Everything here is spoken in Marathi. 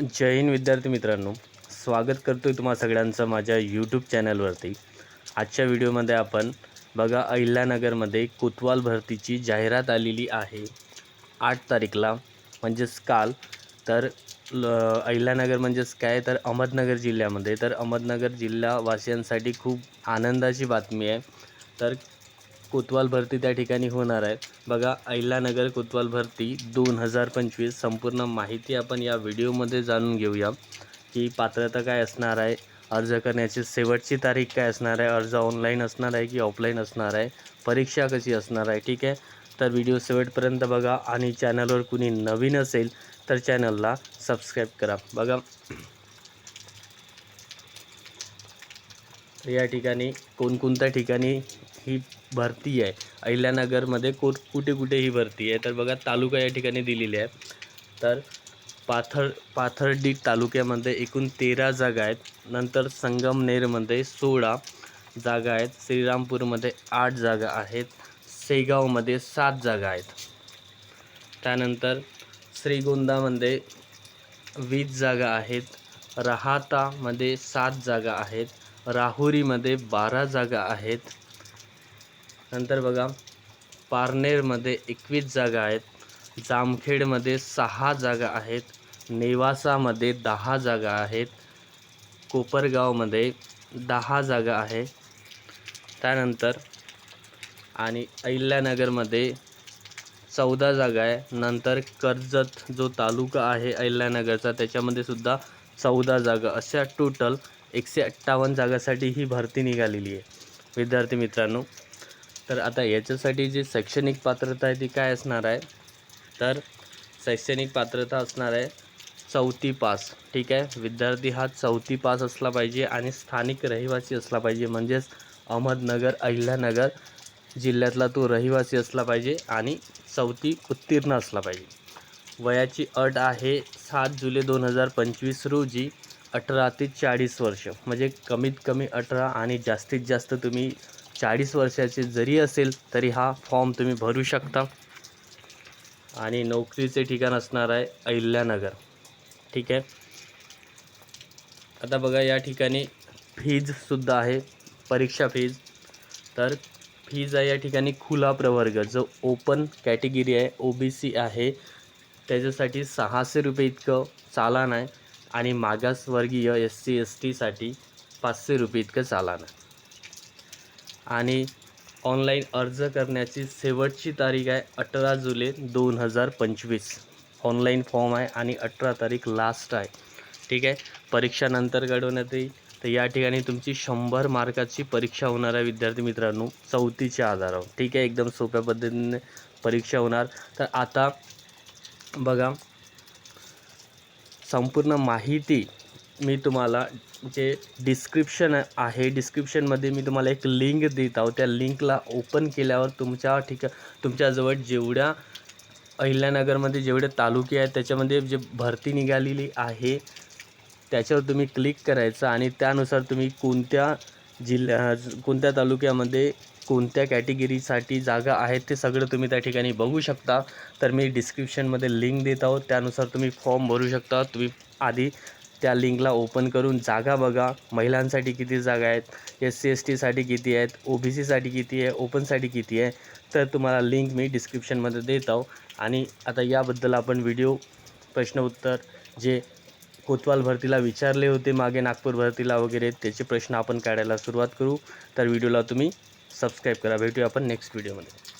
जय हिंद विद्यार्थी मित्रांनो. स्वागत करतो आहे तुम्हा सगळ्यांचं माझ्या यूट्यूब चॅनलवरती आजच्या व्हिडिओमध्ये आपण बघा अहिल्यानगरमध्ये कोतवाल भरतीची जाहिरात आलेली आहे. आठ तारीखला म्हणजेच काल तर ल अहिल्यानगर म्हणजेच काय? तर अहमदनगर जिल्ह्यामध्ये. तर अहमदनगर जिल्हावासियांसाठी खूप आनंदाची बातमी आहे. तर कोतवाल भरती त्या ठिकाणी होणार आहे. बघा अहिल्यानगर कोतवाल भरती दोन हजार पंचवीस संपूर्ण माहिती आपण या व्हिडिओमध्ये जाणून घेऊया की पात्रता काय असणार आहे अर्ज करण्याची शेवटची तारीख काय असणार आहे अर्ज ऑनलाईन असणार आहे की ऑफलाईन असणार आहे परीक्षा कशी असणार आहे ठीक आहे? तर व्हिडिओ शेवटपर्यंत बघा आणि चॅनलवर कुणी नवीन असेल तर चॅनलला सबस्क्राईब करा. बघा या ठिकाणी कोणकोणत्या ठिकाणी ही भरती आहे. अहिल्यानगरमध्ये को कुठे कुठे ही भरती आहे. तर बघा तालुका या ठिकाणी दिलेली आहे. तर पाथर पाथर्डी तालुक्यामध्ये एकूण तेरा जागा आहेत. नंतर संगमनेरमध्ये सोळा जागा आहेत. श्रीरामपूरमध्ये आठ जागा आहेत. सेगावमध्ये सात जागा आहेत. त्यानंतर श्रीगोंदामध्ये वीस जागा आहेत. रहातामध्ये सात जागा आहेत. राहुरीमध्ये बारा जागा आहेत. नंतर बघा पारनेरमध्ये एकवीस जागा आहेत. जामखेडमध्ये सहा जागा आहेत. नेवासामध्ये दहा जागा आहेत. कोपरगावमध्ये दहा जागा आहे. त्यानंतर आणि अहिल्यानगरमध्ये चौदा जागा आहे. नंतर कर्जत जो तालुका आहे अहिल्यानगरचा त्याच्यामध्ये सुद्धा चौदा जागा. अशा टोटल एकशे अठ्ठावन्न जागासाठी ही भरती निघालेली आहे. विद्यार्थी मित्रांनो तर आता याच्यासाठी जी शैक्षणिक पात्रता आहे ती काय असणार आहे? तर शैक्षणिक पात्रता असणार आहे चौथी पास ठीक आहे? विद्यार्थी हा चौथी पास असला पाहिजे आणि स्थानिक रहिवासी असला पाहिजे. म्हणजेच अहमदनगर अहिल्यानगर जिल्ह्यातला तो रहिवासी असला पाहिजे आणि चौथी उत्तीर्ण असला पाहिजे. वयाची अट आहे सात जुलै दोन हजार पंचवीस रोजी अठरा ते चाळीस वर्ष. म्हणजे कमीत कमी अठरा आणि जास्तीत जास्त तुम्ही चाळीस वर्षाचे जरी असेल तरी हा फॉर्म तुम्ही भरू शकता. आणि नोकरीचे ठिकाण असणार आहे अहिल्यानगर. ठीक आहे? आता बघा या ठिकाणी फीजसुद्धा आहे परीक्षा फीज तर फीज आहे या ठिकाणी खुला प्रवर्ग जो ओपन कॅटेगरी आहे ओ बी सी आहे. त्याच्यासाठी सहाशे रुपये इतकं चालान आहे. आणि मागासवर्गीय एस सी एस टीसाठी पाचशे रुपये इतकं चालान आहे. आणि ऑनलाईन अर्ज करण्याची शेवटची तारीख आहे अठरा जुलै दोन हजार पंचवीस. ऑनलाईन फॉर्म आहे आणि अठरा तारीख लास्ट आहे. ठीक आहे? परीक्षा नंतर घडवण्यात येईल. तर या ठिकाणी तुमची शंभर मार्काची परीक्षा होणार आहे विद्यार्थी मित्रांनो. चौथीच्या आधारावर. ठीक आहे? एकदम सोप्या पद्धतीने परीक्षा होणार. तर आता बघा. संपूर्ण माहिती मी तुम्हाला जे डिस्क्रिप्शन आहे डिस्क्रिप्शनमध्ये मी तुम्हाला एक लिंक देत आहोत त्या लिंकला ओपन केल्यावर तुमच्या ठिका तुमच्याजवळ जेवढ्या अहिल्यानगरमध्ये जेवढे तालुके आहेत त्याच्यामध्ये जे भरती निघालेली आहे त्याच्यावर तुम्ही क्लिक करायचं आणि त्यानुसार तुम्ही कोणत्या जिल्ह्या कोणत्या तालुक्यामध्ये कोणत्या कॅटेगरीसाठी जागा आहेत ते सगळं तुम्ही त्या ठिकाणी बघू शकता. तर मी डिस्क्रिप्शनमध्ये लिंक देत आहोत त्यानुसार तुम्ही फॉर्म भरू शकता. तुम्ही आधी त्या लिंकला ओपन करून जागा बघा. महिलांसाठी किती जागा आहेत? एस सी एस टीसाठी किती आहेत? ओ बी सीसाठी किती आहे? ओपनसाठी किती आहे? तर तुम्हाला लिंक मी डिस्क्रिप्शनमध्ये देत आहो. आणि आता याबद्दल आपण व्हिडिओ प्रश्न उत्तर जे कोतवाल भरतीला विचारले होते मागे नागपूर भरतीला वगैरे त्याचे प्रश्न आपण काढायला सुरुवात करू. तर व्हिडिओला तुम्ही सबस्क्राईब करा. भेटूया आपण नेक्स्ट व्हिडिओमध्ये